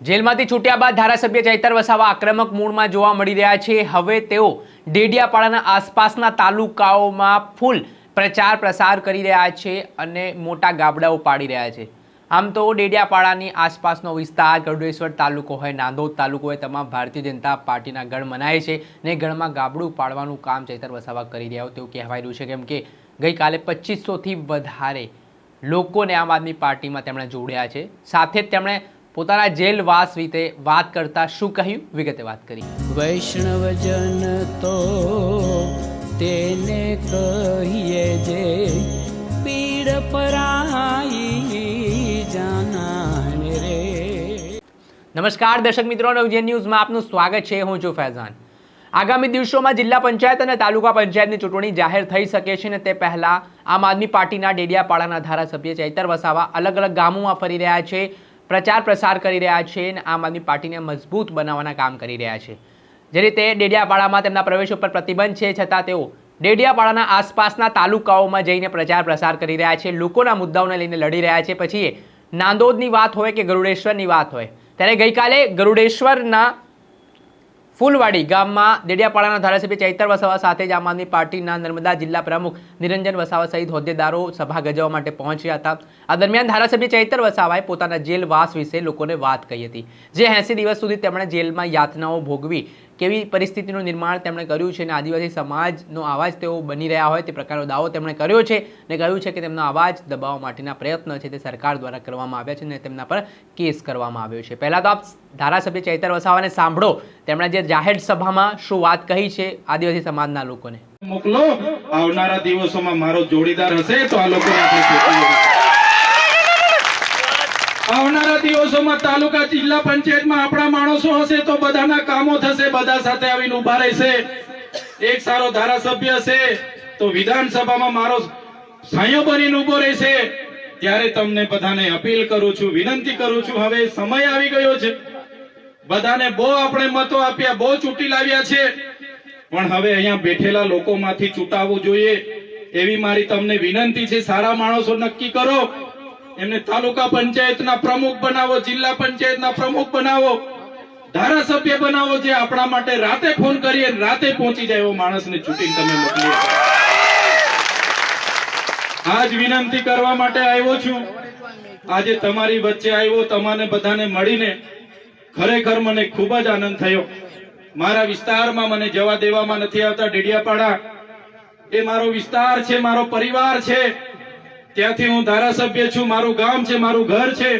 જેલમાંથી છૂટ્યા બાદ ધારાસભ્ય ચૈતર વસાવા આક્રમક મૂળમાં જોવા મળી રહ્યા છે. હવે તેઓ ડેડિયાપાડાના આસપાસના તાલુકાઓમાં ફૂલ પ્રચાર પ્રસાર કરી રહ્યા છે અને મોટા ગાબડાઓ પાડી રહ્યા છે. આમ તો ડેડિયાપાડાની આસપાસનો વિસ્તાર ગરુડેશ્વર તાલુકો હોય, નાંદોદ તાલુકો હોય, તમામ ભારતીય જનતા પાર્ટીના ગઢ મનાય છે ને ગઢમાં ગાબડું પાડવાનું કામ ચૈતર વસાવા કરી રહ્યા હોય તેવું કહેવાય રહ્યું છે. કેમ કે ગઈકાલે પચીસોથી વધારે લોકોને આમ આદમી પાર્ટીમાં તેમણે જોડ્યા છે. સાથે જ તેમણે પોતાના જેલવાસ વિશે વાત કરતા શું કહ્યું? વિગતે વાત કરી. વૈષ્ણવજન તો તેને કહીએ જે પીડ પરાઈ જાનાને રે. નમસ્કાર દર્શક મિત્રો નવજેન ન્યૂઝમાં આપનું સ્વાગત છે. હું છું ફૈઝાન. આગામી દિવસોમાં જિલ્લા પંચાયત અને તાલુકા પંચાયતની ચૂંટણી જાહેર થઈ શકે છે અને તે પહેલા આમ આદમી પાર્ટીના ડેડિયાપાડાના ધારાસભ્ય ચૈતર વસાવા અલગ અલગ ગામોમાં ફરી રહ્યા છે. પ્રચાર પ્રસાર કરી રહ્યા છે અને આમ આદમી પાર્ટીને મજબૂત બનાવવાના કામ કરી રહ્યા છે. જે રીતે ડેડિયાપાડામાં તેમના પ્રવેશ ઉપર પ્રતિબંધ છે, છતાં તેઓ ડેડિયાપાડાના આસપાસના તાલુકાઓમાં જઈને પ્રચાર પ્રસાર કરી રહ્યા છે, લોકોના મુદ્દાઓને લઈને લડી રહ્યા છે. પછી નાંદોદની વાત હોય કે ગરુડેશ્વરની વાત હોય. ત્યારે ગઈકાલે ગરુડેશ્વરના ફૂલવાડી ગામમાં દેડિયાપાડાના ધારાસભ્ય ચૈતર વસાવા સાથે જ આમ આદમી પાર્ટીના નર્મદા જિલ્લા પ્રમુખ નિરંજન વસાવા સહિત હોદ્દેદારો સભા ગજવવા માટે પહોંચ્યા હતા. આ દરમિયાન ધારાસભ્ય ચૈતર વસાવાએ પોતાના જેલવાસ વિશે લોકોને વાત કહી હતી. જે એંસી દિવસ સુધી તેમણે જેલમાં યાતનાઓ ભોગવી કેવી પરિસ્થિતિનું નિર્માણ તેમણે કર્યું છે અને આદિવાસી સમાજનો અવાજ તેઓ બની રહ્યા હોય તે પ્રકારનો દાવો તેમણે કર્યો છે અને કહ્યું છે કે તેમનો અવાજ દબાવવા માટેના પ્રયત્ન છે તે સરકાર દ્વારા કરવામાં આવ્યા છે અને તેમના પર કેસ કરવામાં આવ્યો છે. પહેલાં તો આપ ધારાસભ્ય ચૈતર વસાવાને સાંભળો. તેમણે જે જાહેર સભામાં શું વાત કહી છે આદિવાસી સમાજના લોકોને? મોકલો. આવનારા દિવસોમાં મારો જોડીદાર હશે તો આ લોકોને આવનારા દિવસોમાં તાલુકા જિલ્લા પંચાયતમાં આપણા માણસો હશે તો બધાના કામો થશે, બધા સાથે આવીને ઊભા રહેશે. એક સારો ધારાસભ્ય હશે તો વિધાનસભામાં મારો સાયો બનીને ઊભો રહેશે. ત્યારે તમને બધાને અપીલ કરું છું, વિનંતી કરું છું, હવે સમય આવી ગયો છે. બધાને બહુ આપણે મતો આપ્યા, બહુ ચૂંટી લાવ્યા છે. પણ હવે અહીંયા બેઠેલા લોકોમાંથી ચૂંટાવવું જોઈએ. એવી મારી તમને વિનંતી છે, સારા માણસો નક્કી કરો. એમને તાલુકા પંચાયતના પ્રમુખ બનાવો, જિલ્લા પંચાયતના પ્રમુખ બનાવો, ધારાસભ્ય બનાવો જે આપણા માટે રાતે ફોન કરીએ રાતે પહોંચી જાય એવો માણસને ચૂંટીને તમે મોકલી આજ વિનંતી કરવા માટે આવ્યો છું. આજે તમારી વચ્ચે આવ્યો તમારે બધાને મળીને ખરેખર મને ખૂબ જ આનંદ થયો. મારા વિસ્તારમાં મને જવા દેવામાં નથી આવતા, ડેડિયાપાડા. એ મારો વિસ્તાર છે, મારો પરિવાર છે. ત્યાંથી હું ધારાસભ્ય છું, મારું ગામ છે, મારું ઘર છે.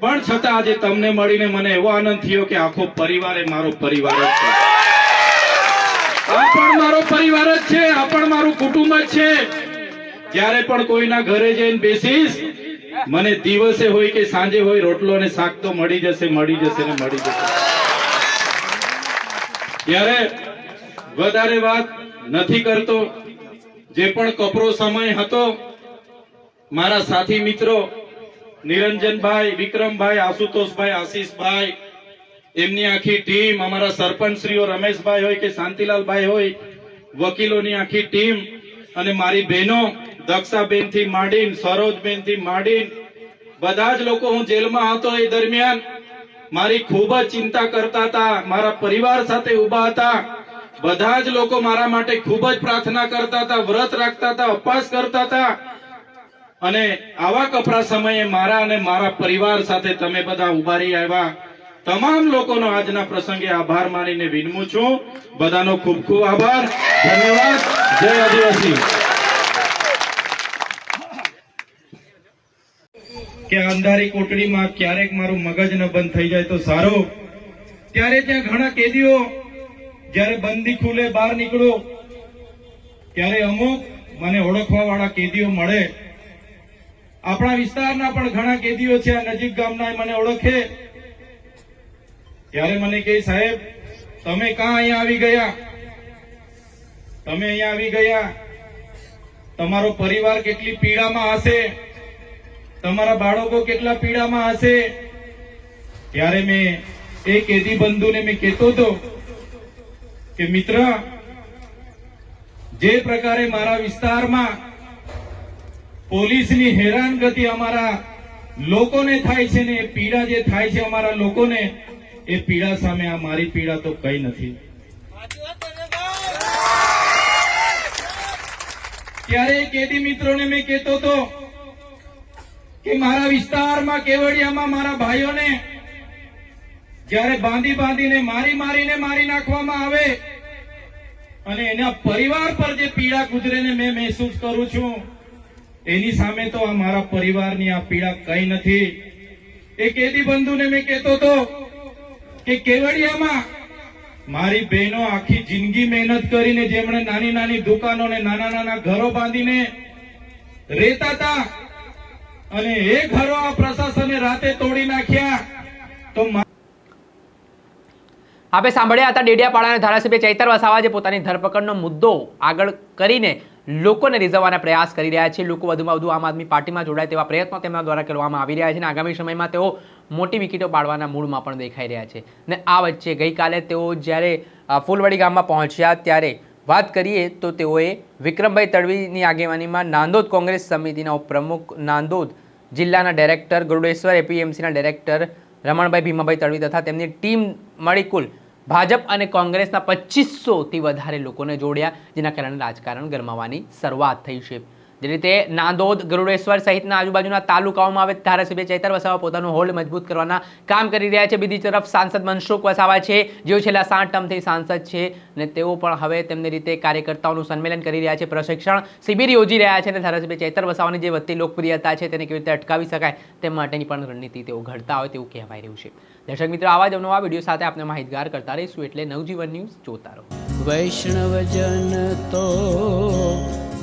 પણ છતાં આજે તમને મળીને મને એવો આનંદ થયો કે આખો પરિવાર એ મારો પરિવાર જ છે. આ પણ મારો પરિવાર જ છે, આ પણ મારું કુટુંબ જ છે. જ્યારે પણ કોઈના ઘરે જઈને બેસીશ, મને દિવસે હોય કે સાંજે હોય, રોટલો ને શાક તો મળી જશે મળી જશે ને મળી જશે. ત્યારે વધારે વાત નથી કરતો. જે પણ કપરો સમય હતો મારા સાથી મિત્રો, નિરંજનભાઈ, વિક્રમભાઈ, આશુતોષભાઈ, આશીષભાઈ, એમની આખી ટીમ, અમારા સરપંચશ્રીઓ રમેશભાઈ હોય કે શાંતિલાલભાઈ હોય, વકીલોની આખી ટીમ અને મારી બહેનો દક્ષાબેનથી માંડીને સરોજબેનથી માંડીને, બધા જ લોકો હું જેલમાં હતો એ દરમિયાન મારી ખૂબ જ ચિંતા કરતા હતા, મારા પરિવાર સાથે ઊભા હતા, બધા જ લોકો મારા માટે ખૂબ જ પ્રાર્થના કરતા હતા, વ્રત રાખતા હતા, ઉપવાસ કરતા હતા અને આવા કપરા સમયે મારા અને મારા પરિવાર સાથે તમે બધા ઊભા રહી આવ્યા. તમામ લોકોનો આજના પ્રસંગે આભાર માનીને વિનમું છું. બધાનો ખૂબ ખૂબ આભાર. ધન્યવાદ. જય આદિવાસી. કે અંધારી કોટડીમાં ક્યારેક મારું મગજ ન બંધ થઈ જાય તો સારું. ત્યારે ત્યાં ઘણા કેદીઓ, જ્યારે બંદી ખુલે, બહાર નીકળો, ત્યારે અમુક મને ઓળખવા વાળા કેદીઓ મળે. આપણા વિસ્તારના પણ ઘણા કેદીઓ છે, આ નજીક ગામના મને ઓળખે. ત્યારે મને કહે, સાહેબ, તમે કાં અહીંયા આવી ગયા? તમે અહીંયા આવી ગયા? તમારો પરિવાર કેટલી પીડામાં હશે? તમારા બાળકો કેટલા પીડામાં હશે? ત્યારે મેં એ કેદી બંધુને મેં કહેતો હતો કે, મિત્ર, જે પ્રકારે મારા વિસ્તારમાં પોલીસની હેરાનગતિ અમારા લોકોને થાય છે ને એ પીડા જે થાય છે અમારા લોકોને, એ પીડા સામે આ મારી પીડા તો કઈ નથી. ત્યારે કેદી મિત્રોને મેં કહેતો હતો કે મારા વિસ્તારમાં, કેવડિયામાં મારા ભાઈઓને જ્યારે બાંધી બાંધીને, મારી મારીને મારી નાખવામાં આવે અને એના પરિવાર પર જે પીડા ગુજરે મેં મહેસૂસ કરું છું એની સામે તો આ મારા પરિવારની આ પીડા કઈ નથી. એ કેદી બંધુને મેં કહેતો હતો કે કેવડિયામાં મારી બહેનો આખી જિંદગી મહેનત કરીને જેમણે નાની નાની દુકાનો ને નાના નાના ઘરો બાંધીને રહેતા હતા અને એ ઘરો આ પ્રશાસને રાતે તોડી નાખ્યા, તો આપણે સાંભળ્યા હતા ડેડિયાપાડાના ધારાસભ્ય ચૈતર વસાવા જે પોતાની ધરપકડનો મુદ્દો આગળ કરીને લોકોને રીઝવવાના પ્રયાસ કરી રહ્યા છે. લોકો વધુમાં વધુ આમ આદમી પાર્ટીમાં જોડાય તેવા પ્રયત્નો તેમના દ્વારા કરવામાં આવી રહ્યા છે અને આગામી સમયમાં તેઓ મોટી વિકેટો પાડવાના મૂળમાં પણ દેખાઈ રહ્યા છે. ને આ વચ્ચે ગઈકાલે તેઓ જ્યારે ફૂલવાડી ગામમાં પહોંચ્યા ત્યારે વાત કરીએ તો તેઓએ વિક્રમભાઈ તડવીની આગેવાનીમાં નાંદોદ કોંગ્રેસ સમિતિના ઉપપ્રમુખ નાંદોદ જિલ્લાના ડાયરેક્ટર ગરુડેશ્વર એપીએમસીના ડાયરેક્ટર રમણભાઈ ભીમાભાઈ તડવી તથા તેમની ટીમ મળી કુલ ભાજપ અને કોંગ્રેસના પચીસોથી વધારે લોકોને જોડ્યા જેના કારણે રાજકારણ ગરમાવાની શરૂઆત થઈ છે. જે રીતે નાંદોદ, ગરુડેશ્વર સહિતના આજુબાજુના તાલુકાઓમાં આવે ધારાસભ્ય ચૈતર વસાવા પોતાનું હોલ્ડ મજબૂત કરવાના કામ કરી રહ્યા છે. બીજી તરફ સાંસદ મનસુખ વસાવા છે, જેઓ છેલ્લા સાત ટર્મથી સાંસદ છે અને તેઓ પણ હવે તેમની રીતે કાર્યકર્તાઓનું સંમેલન કરી રહ્યા છે. પ્રશિક્ષણ શિબિર યોજી રહ્યા છે અને ધારાસભ્ય ચૈતર વસાવાની જે વધતી લોકપ્રિયતા છે તેને કેવી રીતે અટકાવી શકાય તે માટેની પણ રણનીતિ તેઓ ઘડતા હોય તેવું કહેવાય રહ્યું છે. દર્શક મિત્રો, આવા જ નવા વીડિયો સાથે આપણે માહિતગાર કરતા રહીશું. એટલે નવજીવન ન્યૂઝ જોતા રહો. વૈષ્ણવજન તો